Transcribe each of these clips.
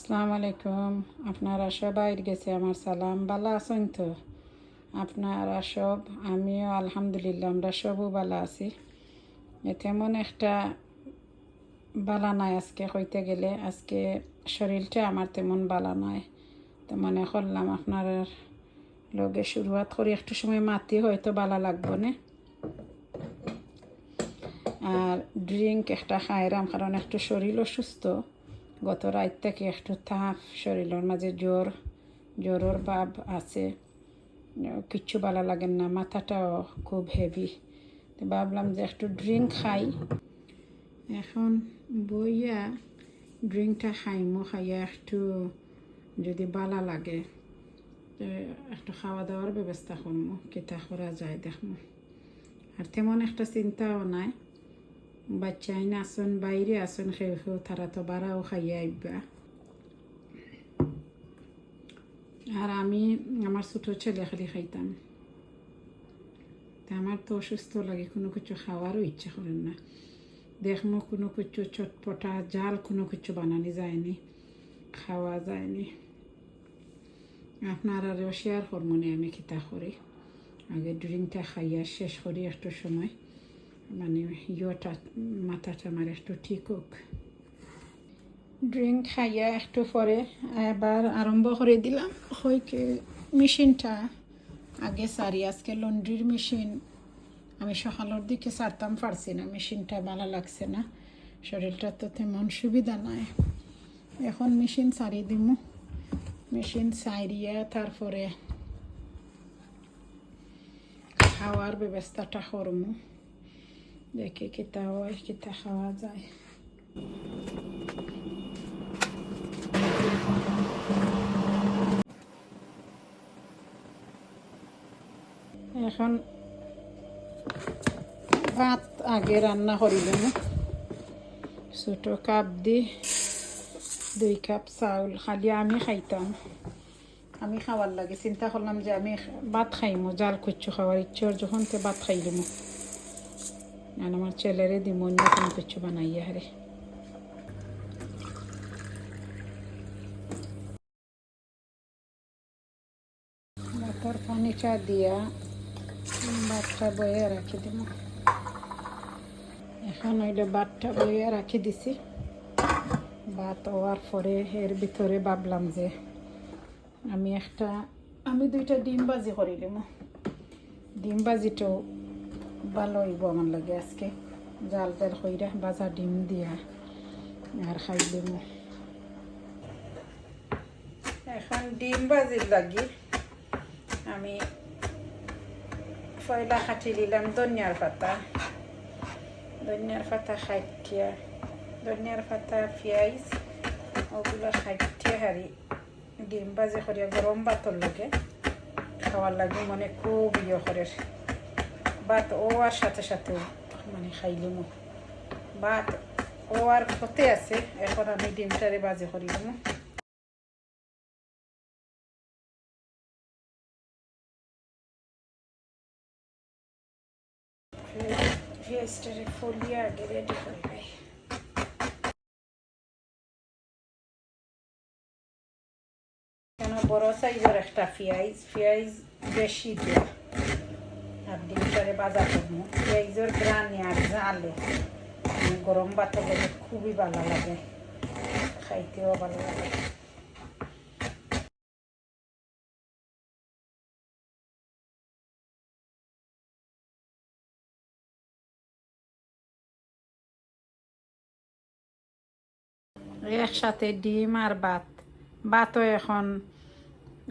আসসালামু আলাইকুম আপনারা সবাই গেছে আমার সালাম। ভালো আছেন তো? আপনারা সব? আমিও আলহামদুলিল্লাহ, আমরা সবও ভালো আছি। তেমন একটা বালা নাই আজকে হইতে গেলে। আজকে শরীরটা আমার তেমন বালা নাই। তো মনে করলাম আপনার লগে শুরুয়াত করি। একটু সময় মাতি, হয়তো বালা লাগবো না। আর ড্রিঙ্ক একটা খাইরাম, কারণ একটু শরীরও অসুস্থ গত রাত থেকে একটু তাপ শরীরের মাঝে জ্বর, জ্বরের ভাব আছে। কিচ্ছু ভালো লাগে না, মাথাটাও খুব হেভি ভাবলাম যে একটু ড্রিঙ্ক খাই। এখন বইয়া ড্রিঙ্কটা খাইমো, খাইয়া একটু যদি ভালো লাগে একটু খাওয়া দাওয়ার ব্যবস্থা করব কেতা করা যায় দেখব আর তেমন একটা চিন্তাও নাই। বাচ্চাই না আসন বাইরে আসন খেয়ে খেয়েও তারা তো বাড়াও খাইয়ে আইবা আর আমি আমার ছোটো ছেলে খালি খাইতাম তা আমার তো অসুস্থ লাগে কোনো কিছু খাওয়ারও ইচ্ছা করেন না দেখমো কোনো কিছু চটপটা জাল কোনো কিছু বানানি যায়নি খাওয়া যায়নি আপনার আরও শেয়ার করব আমি খিতা করি আগে ড্রিঙ্কটা খাইয়া শেষ করি একটু সময় মানে ইয়েটা মাথাটা আমার একটু ঠিক হোক। ড্রিঙ্ক খাইয়া একটু পরে এবার আরম্ভ করে দিলাম। হইকে মেশিনটা, আগে সারি, আজকে লন্ড্রির মেশিন। আমি সকালের দিকে সারতাম, পারছি না, মেশিনটা ভালো লাগছে না। শরীরটা তো তেমন সুবিধা নাই। এখন মেশিন সারি দিমু। মেশিন সারিয়া তারপরে খাওয়ার ব্যবস্থাটা করমু। দেখি কিতা হয় কিতা খাওয়া যায় এখন ভাত আগে রান্না করিলাম ছোটো কাপ দি দুই কাপ চাউল খালি আমি খাইতাম আমি খাওয়ার লাগে চিন্তা করলাম যে আমি ভাত খাইমো জাল করছ খাওয়ার ইচ্ছর যখন ভাত খাইলিমো আর আমার ছেলেরে দিব অন্য কোনো কিছু বানাইয়া হারে। ভাতর পানিটা দিয়া ভাতটা বয়ে রাখি দিব। এখন হইলে ভাতটা বয়ে রাখি দিছি। ভাত হওয়ার পরে এর ভিতরে ভাবলাম যে আমি একটা আমি দুইটা ডিম বাজি করিলাম ডিম বাজিটাও ভালো হইব আমার লাগে আজকে। জাল জাল কইরা বাজা ডিম দিয়া। আর খাইলাম এখন ডিম বাজির লাগি আমি পয়লা কাটি দিলাম ধনিয়ার পাতা। ধনিয়ার পাতা খাইটিয়া ধনিয়ার পাতা, পেঁয়াজ ওগুলো খাইটিয়া হারি ডিম বাজি করিয়া গরম ভাতর লাগে খাওয়ার লাগে মানে খুব ইয়ে করে ভাত ও আর সাথে সাথে মানে খাইলাম ভাত ও আর হতে আছে এখন আমি ডিমটারে বাজে করিলাম পেঁয়াজটারে ফলিয়ে আগে রেডি করে কেন বড় সাইজের একটা পেঁয়াজ পেঁয়াজ বেশি দেওয়া আর ডিমটারে বাজা করব। গ্রানি আর জালে। গরম ভাতের লগে খুবই ভালো লাগে। খাইতেও ভালো লাগে। একসাথে ডিম আর ভাত। ভাতও এখন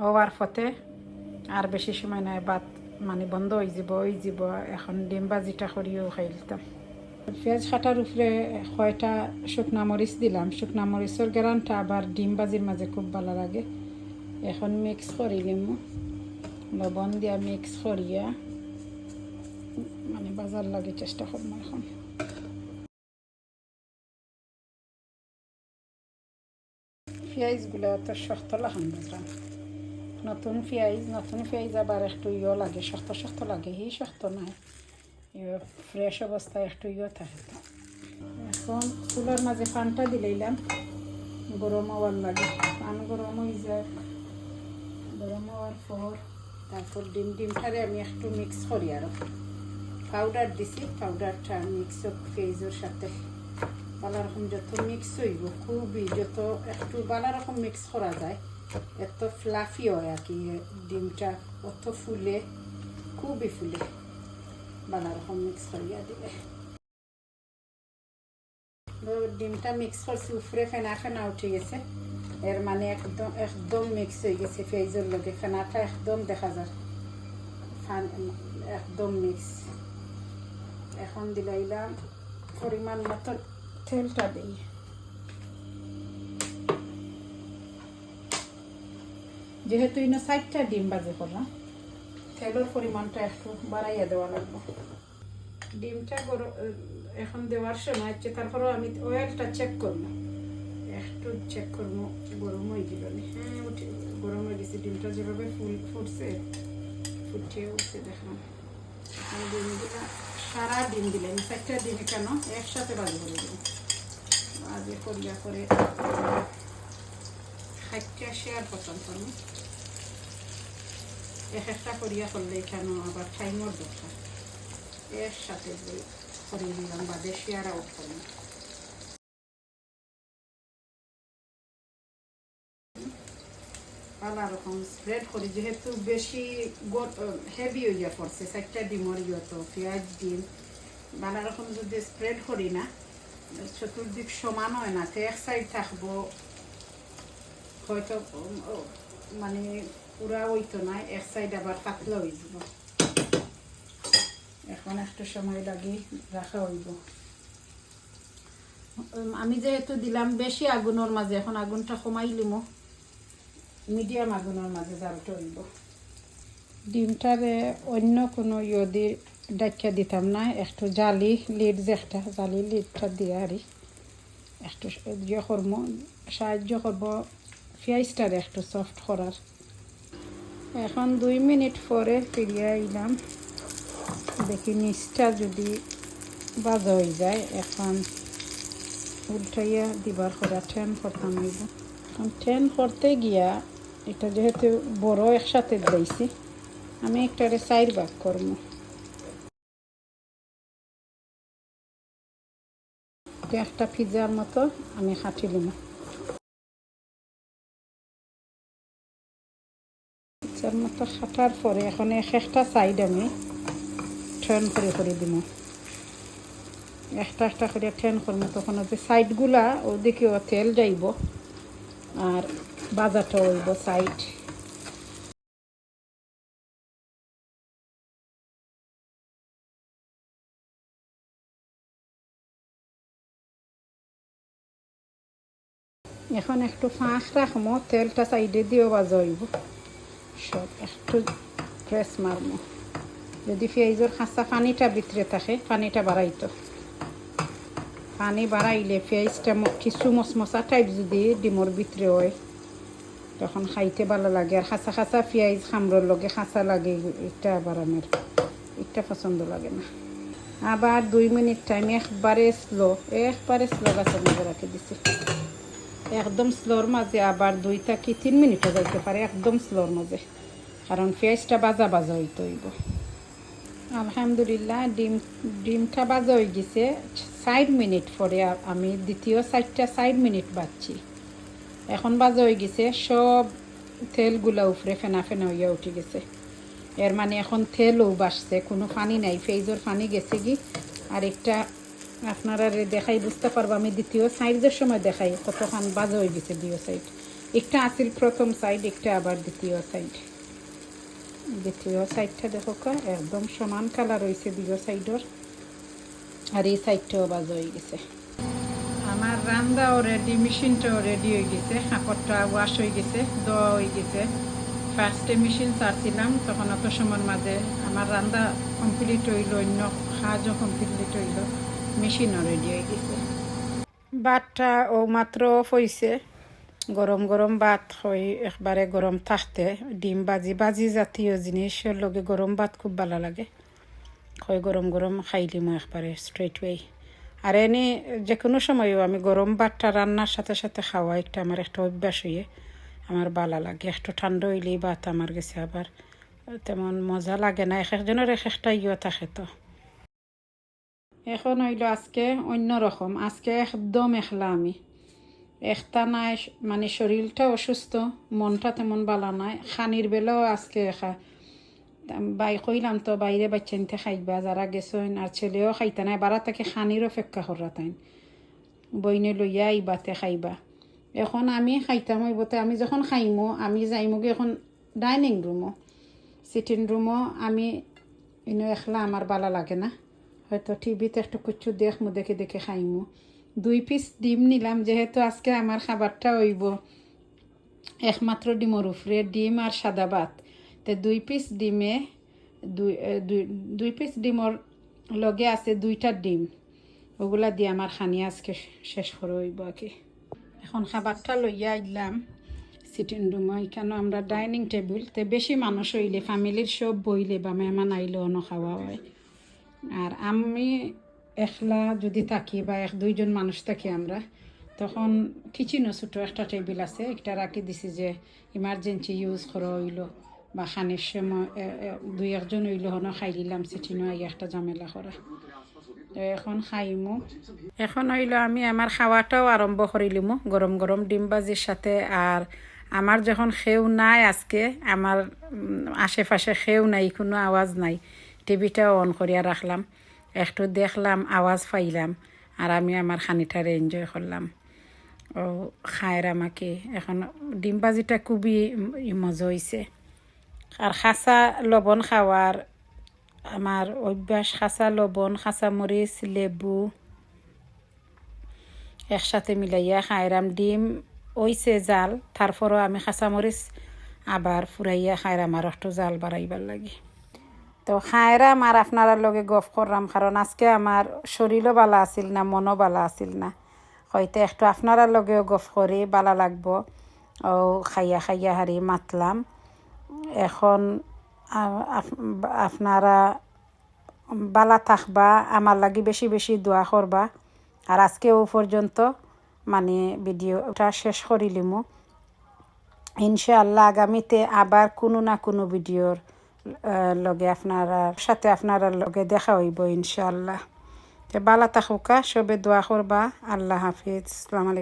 ওভার ফতে আর বেশি সময় নয় ভাত মানে বন্ধ হয়ে যাব ওই যাব, এখন ডিম বাজিটা করিও খাইলতাম পেঁয়াজ কাটার উপরে কয়টা শুকনা মরিচ দিলাম। শুকনা মরিচের গেরানটা আবার ডিম বাজির মাঝে খুব ভালো লাগে। এখন মিক্স করিলিম লবণ দিয়া মিক্স করিয়া মানে বাজার লাগে চেষ্টা করব এখন। পেঁয়াজগুলো তো শক্ত লাগান বুঝলাম নতুন পেঁয়াজ নতুন পেঁয়াজ আবার একটু ইয়ে লাগে, শক্ত শক্ত লাগে, হি শক্ত নাই। ফ্রেশ অবস্থায় একটু ইয়ে থাকে। এখন চুলার মাঝে পানটা দিলাইলাম গরম হওয়ার লাগে। পান গরম হয়ে যাক গরম হওয়ার পর তারপর ডিম ডিমটারে আমি একটু মিক্স করি আরও। পাউডার দিছি পাউডারটা মিক্স পেঁয়াজের সাথে। বালা রকম যত মিক্স হইব, খুবই যত একটু বালা রকম মিক্স করা যায়। এত ফ্লাফি হয় আর কি ডিমটা অত ফুলে, খুবই ফুলে। বালা রকম মিক্স করিয়া দিলে ডিমটা মিক্স করছি, উপরে ফেনা ফেনা উঠে গেছে। এর মানে একদম একদম মিক্স হয়ে গেছে পেঁয়াজের লগে। ফেনাটা একদম দেখা যায়। একদম মিক্স এখন দিলাইলাম পরিমাণ মতো তেলটা দিই। যেহেতু ইনো সাইডটা ডিম বাজে করলাম তেলের পরিমাণটা একটু বাড়াইয়া দেওয়া লাগবে। ডিমটা এখন দেওয়ার সময় হচ্ছে তারপরেও আমি অয়েলটা চেক করব একটু চেক করব গরম হয়ে গেল। হ্যাঁ উঠে গরম হয়ে গেছে। ডিমটা যেভাবে ফুল ফুটছে ফুটে উঠছে দেখলাম ডিমগুলা সারা ডিম দিলেন চারটা ডিমে কেন একসাথে বাজে করে দিলেন বাজে করিয়া করে খাইটা শেয়ার করতাম আমি। এক একটা করিয়া করলে আবার দরকার। এর সাথে দিলাম, বাদে শেয়ার আউট করলাম। রকম স্প্রেড করি, যেহেতু বেশি হেভি হইয়া পড়ছে, চারটা ডিমর ইয়ে তো পেঁয়াজ, ডিম। নানা রকম যদি স্প্রেড করি না, চতুর্দিক সমান হয় না, তো এক সাইড থাকব হয়তো মানে পুরা হইতো না, এক সাইড আবার পাতলা হয়ে যাব। এখন একটু সময় লাগে রাখা হইব। আমি যেহেতু দিলাম, বেশি আগুনের মাঝে, এখন আগুনটা কমাই লিমো। মিডিয়াম আগুনের মাঝে জালটা হইব। ডিমটারে অন্য কোনো ইয়ে ডাকিয়া দিতাম না, একটু জালি লিড যে জালি লিডটা দিয়ে আরি। একটু ইয়ে করব, সাহায্য করব পেঁয়াজটারে একটু সফট করার। এখন দুই মিনিট পরে ফিরিয়ে আইলাম। দেখি নিচটা যদি বাজা হয়ে যায়, এখন উল্টাইয়া দিবার করা ঠেন করতাম হইব এখন ঠেন করতে গিয়া এটা যেহেতু বড় একসাথে দিয়েছি আমি একটারে চাইর ভাগ করব। একটা পিজার মতো আমি খাটি পিজার মতো খাটার পরে এখন এক একটা সাইড আমি ঠেন করে করে দিব। একটা একটা করে ঠেন করব, তখন যে সাইডগুলা ওদিকেও তেল যাইব আর বাজারটা হইব সাইড এখন একটু ফাঁস রাখব, তেলটা সাইডে দিয়েও বাজা হইব। সব একটু প্রেস মারবো। যদি পেঁয়াজের খাঁচা পানিটা ভিতরে থাকে, পানিটা বাড়াইতো। পানি বাড়াইলে পেঁয়াজটা কিছু মশমশা টাইপ যদি ডিমর ভিতরে হয়, তখন খাইতে ভালো লাগে। আর খাঁচা খাঁচা পেঁয়াজ খামড়োর লগে খাঁচা লাগে, এটা আবার আমার, এটা পছন্দ লাগে না। আবার দুই মিনিট টাইম একবারে স্লো একবারে স্লো গাছের মধ্যে রাখে দিছি। একদম স্লোর মাঝে আবার দুই থেকে তিন মিনিটও যাইতে পারে, একদম স্লোর মাঝে। কারণ পেঁয়াজটা বাজা বাজা হইতে হইব। আলহামদুলিল্লাহ, ডিম ডিমটা বাজা হয়ে গেছে। ষাট মিনিট পরে আমি দ্বিতীয় সাইডটা ষাট মিনিট বাচ্ছি এখন বাজা হয়ে গেছে, সব তেলগুলা উপরে ফেনা ফেনা হইয়া উঠে গেছে। এর মানে এখন তেলও বাসছে, কোনো পানি নাই ফেজর পানি গেছে কি? আর একটা আপনারা দেখাই বুঝতে পারব, আমি দ্বিতীয় সাইডের সময় দেখাই কতক্ষণ বাজা হয়ে গেছে দ্বিতীয় সাইড একটা আসিল প্রথম সাইড একটা আবার দ্বিতীয় সাইড দ্বিতীয় সাইডটা দেখো একদম সমান কালার হয়েছে দ্বিতীয় সাইডের আর এই সাইডটাও বাজা হয়ে গেছে। আমার রান্দাও রেডি মেশিনটাও রেডি হয়ে গেছে, কাপড়টা ওয়াশ হয়ে গেছে দোয়া হয়ে গেছে। ফার্স্টে মেশিন চাচ্ছিলাম তখন অত সময়ের মাঝে আমার রান্না কমপ্লিট হইল, অন্য কাজও কমপ্লিট হইল। মেশিনও রেডি হয়ে গেছে। ভাতটা ও মাত্র হয়েছে গরম গরম ভাত হই, একবারে গরম থাকতে। ডিম বাজি বাজি জাতীয় জিনিসের লগে গরম ভাত খুব ভালো লাগে। হয় গরম গরম খাইলি মই একবারে স্ট্রেট ওয়ে আর এনে যে কোনো সময়ও আমি গরম ভাতটা রান্নার সাথে সাথে খাওয়া একটা আমার একটা অভ্যাস হয়ে আমার ভালো লাগে। একটু ঠান্ডা হইলেই ভাত আমার গেছে আবার তেমন মজা লাগে না। এক একজনের এক একটা ইয়ে থাকে তো। এখন হইল আজকে অন্য রকম। আজকে একদম একলা আমি একটা নাই মানে শরীরটা অসুস্থ, মনটা তেমন ভালো নাই। খানির বেলাও আজকে একা বাই কইলাম তো, বাইরে বাচ্চানতে খাইবা, যারা গেছেন আর ছেলেও খাইতে নাই, বারা তাকে খানির অপেক্ষা করা তাই বইনে লইয়া আইবাতে খাইবা। এখন আমি খাইতাম হইবতে আমি যখন খাইমো, আমি যাইমোগে এখন ডাইনিং রুমও। সিটিং রুমও আমি, ইনো একলা আমার ভালো লাগে না। হয়তো টিভিতে একটু কুচ্ছু দেখমু, দেখে দেখে খাইমু। দুই পিস ডিম নিলাম, যেহেতু আজকে আমার খাবারটা হইব একমাত্র ডিমর উপরে, ডিম আর সাদা ভাত। তো দুই পিস ডিমে, দুই দুই পিস ডিমর লগে আছে দুইটা ডিম। ওগুলা দিয়ে আমার খানি আজকে শেষ করে হইব কি। এখন খাবারটা লইয়া আইলাম সিটিং রুম এখানে আমরা ডাইনিং টেবিল তে বেশি মানুষ হইলে ফ্যামিলির সব বইলে বা মেহমান আইলে অন্য খাওয়া হয়। আর আমি একলা যদি থাকি বা এক দুইজন মানুষ থাকি আমরা, তখন কিচেনও ছোটো একটা টেবিল আছে। একটা রাখি দিছি যে ইমার্জেন্সি ইউজ করা হইল বা খানির সময় দুই একজন হইল হন খাই দিলাম সিটিনো আই একটা ঝামেলা করা। এখন খাইমু। এখন হইল আমি আমার খাওয়াটাও আরম্ভ করিলিমু গরম গরম ডিম বাজির সাথে। আর আমার যখন খেউ নাই আজকে, আমার আশেপাশে খেউ নাই, কোনো আওয়াজ নাই। টিভিটাও অন করিয়া রাখলাম। একটু দেখলাম, আওয়াজ পাইলাম আর আমি আমার খানিটারে এনজয় করলাম। ও খায়ের আমাকে এখন ডিম বাজিটা খুবই মজা হয়েছে আর খাসা লবণ খাওয়ার আমার অভ্যাস, খাসা লবণ, খাসা মরিচ, লেবু একসাথে মিলাইয়া খাইরাম ডিম ওইছে জাল। তারপরও আমি খাসা মরিচ আবার ফুরাইয়া খাইরাম আর একটু জাল বাড়াইবার লাগে। তো খায়রাম আর আপনারা লগে গফ করলাম কারণ আজকে আমার শরীরও বালা আছিল না, মনও বালা আছিল না। হয়তো একটু আপনারা লগেও গফ করি, বালা লাগবো। ও খাইয়া খাইয়া হারি মাতলাম। এখন আপনারা বালা থাকবা, আমার লাগি বেশি বেশি দোয়া করবা। আর আজকেও পর্যন্ত মানে ভিডিওটা শেষ করিলিমু। ইনশাআল্লাহ আগামীতে আবার কোনো না কোনো ভিডিওর লগে আপনারা সাথে আপনারা লগে দেখা হইব ইনশাল্লাহ বালা থাকুকা সবে দোয়া করবা। আল্লাহ হাফিজ। আসসালামু